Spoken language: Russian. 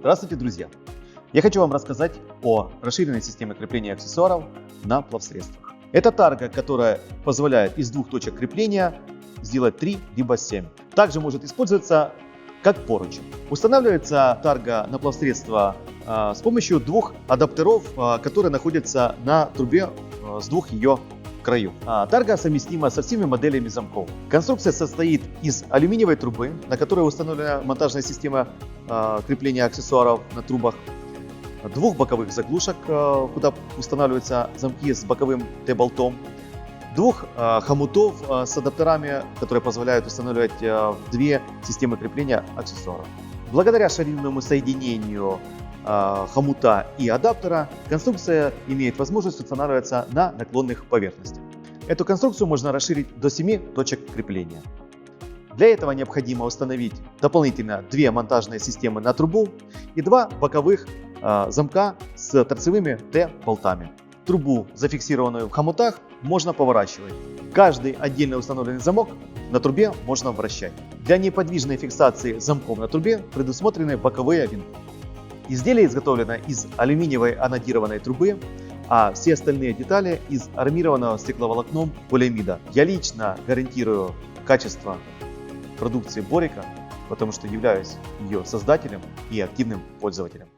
Здравствуйте, друзья! Я хочу вам рассказать о расширенной системе крепления аксессуаров на плавсредствах. Это тарга, которая позволяет из двух точек крепления сделать 3 либо 7. Также может использоваться как поручень. Устанавливается тарга на плавсредство а, с помощью двух адаптеров, а, которые находятся на трубе а, с двух ее краю. А, тарга совместима со всеми моделями замков. Конструкция состоит из алюминиевой трубы, на которой установлена монтажная система а, крепления аксессуаров на трубах, двух боковых заглушек, а, куда устанавливаются замки с боковым Т-болтом, двух а, хомутов а, с адаптерами, которые позволяют устанавливать а, две системы крепления аксессуаров. Благодаря шаринному соединению хомута и адаптера конструкция имеет возможность устанавливаться на наклонных поверхностях. Эту конструкцию можно расширить до 7 точек крепления. Для этого необходимо установить дополнительно две монтажные системы на трубу и два боковых а, замка с торцевыми Т-болтами. Трубу, зафиксированную в хомутах, можно поворачивать. Каждый отдельно установленный замок на трубе можно вращать. Для неподвижной фиксации замков на трубе предусмотрены боковые винты. Изделие изготовлено из алюминиевой анодированной трубы, а все остальные детали из армированного стекловолокном полиамида. Я лично гарантирую качество продукции Борика, потому что являюсь ее создателем и активным пользователем.